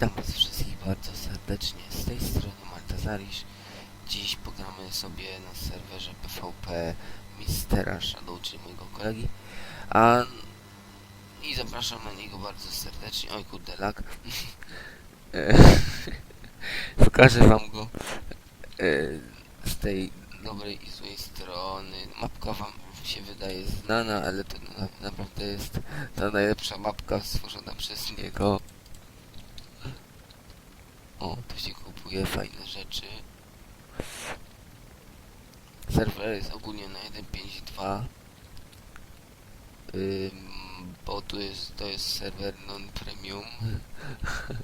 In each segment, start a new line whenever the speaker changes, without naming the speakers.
Witam was wszystkich bardzo serdecznie. Z tej strony Maltazarisz. Dziś pogramy sobie na serwerze PvP Mistera Shadow, czyli mojego kolegi. A i zapraszam na niego bardzo serdecznie. Oj kurde, lag. E, Pokażę wam go e, z tej dobrej i złej strony. Mapka wam się wydaje znana, ale to na, naprawdę jest ta najlepsza mapka stworzona przez niego. O, tu się kupuje fajne rzeczy. Serwer jest ogólnie na 1.5.2 Ym, bo tu jest, to jest serwer non-premium.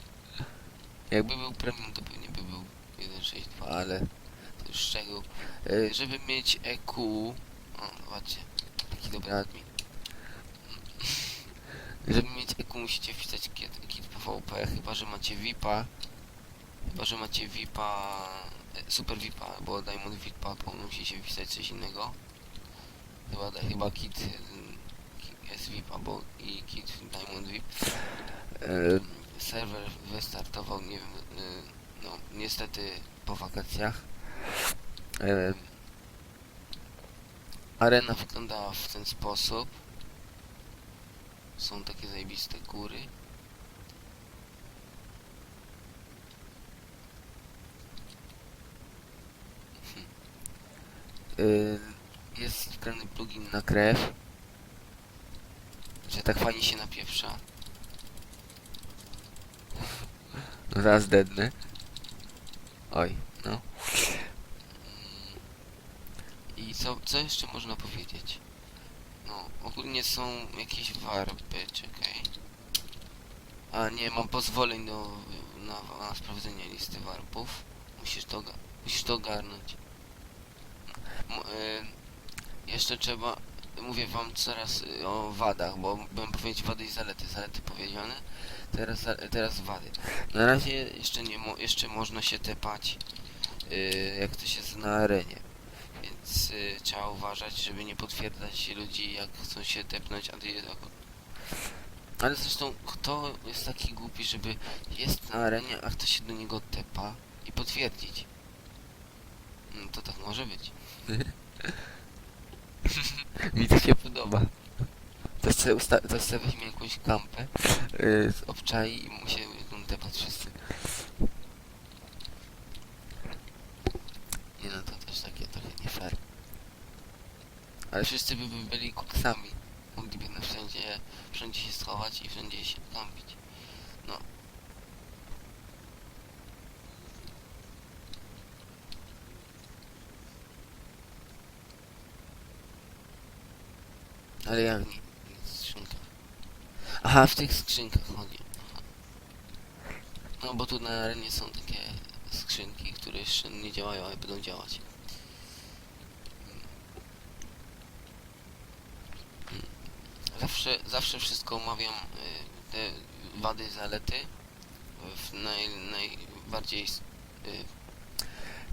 Jakby był premium to pewnie by był 1.6.2, ale to już szczegół yy, Żeby mieć EQ O, zobaczcie, taki dobry admin. Żeby mieć EQ musicie wpisać kit, kit PvP, chyba że macie VIPa Chyba, że macie VIPa, e, Super VIPa, bo Diamond VIPa, to musi się wpisać coś innego. Chyba, chyba kit, kit jest VIPa, bo i kit Diamond VIP. E, serwer wystartował, nie wiem, no niestety po wakacjach. E, arena wyglądała w ten sposób. Są takie zajebiste góry. Y, jest wgrany plugin na krew, że tak fajnie się napieprza. No zaraz dednę. Oj, no. Mm. I co, co jeszcze można powiedzieć? No, ogólnie są jakieś warpy, czekaj. A nie, mam pozwoleń do, na, na sprawdzenie listy warpów. Musisz to, musisz to ogarnąć. Y, jeszcze trzeba, mówię wam coraz y, o wadach, bo byłem powiedzieć wady i zalety, zalety powiedziane, teraz, teraz wady. Na razie jeszcze nie, mo jeszcze można się tepać, y, jak to się jest na arenie, więc y, trzeba uważać, żeby nie potwierdzać ludzi, jak chcą się tepnąć, a ty jako... Ale zresztą, kto jest taki głupi, żeby jest na arenie, a chce się do niego tepa i potwierdzić? No to tak może być. Mi to się podoba. To sobie, usta- to sobie weźmie jakąś kampę yy, z obczai i mu się tepać wszyscy. Nie no, to też takie trochę nie fair. Ale wszyscy by by byli koksami. Mogliby na wszędzie, wszędzie się schować i wszędzie się kampić. No. Ale jak nie? W skrzynkach. Aha, w tych skrzynkach chodzi. No bo tu na arenie są takie skrzynki, które jeszcze nie działają, ale będą działać. Zawsze, zawsze wszystko omawiam y, te wady, zalety w naj, najbardziej y,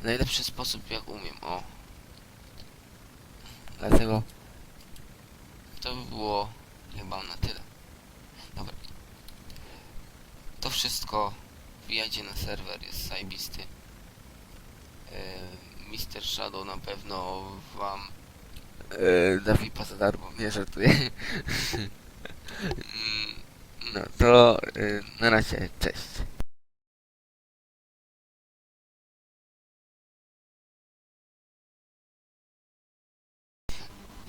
najlepszy sposób jak umiem. O. Dlatego to by było chyba na tyle. Dobra. To wszystko. Wbijajcie na serwer, jest zajebisty. Yy, Mr. Shadow na pewno wam yy, da VIPa za darmo, nie żartuję. Mm, no to yy, na razie, cześć.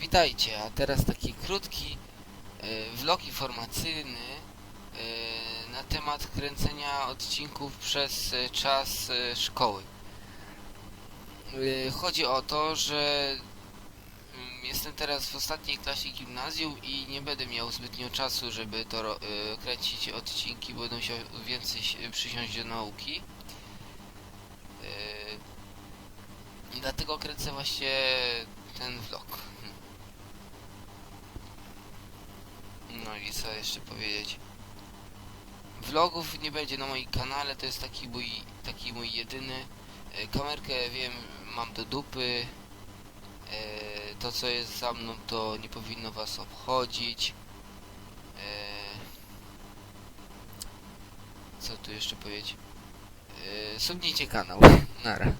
Witajcie, a teraz taki krótki e, vlog informacyjny e, na temat kręcenia odcinków przez e, czas szkoły. Chodzi o to, że mm, jestem teraz w ostatniej klasie gimnazjum i nie będę miał zbytnio czasu, żeby to kręcić odcinki, bo będę musiał więcej się- przysiąść do nauki. Dlatego kręcę właśnie ten vlog. No i co jeszcze powiedzieć? Vlogów nie będzie na moim kanale, to jest taki mój, taki mój jedyny. E, Kamerkę wiem, mam do dupy. E, To co jest za mną to nie powinno was obchodzić. E, Co tu jeszcze powiedzieć? Subnijcie kanał. Nara.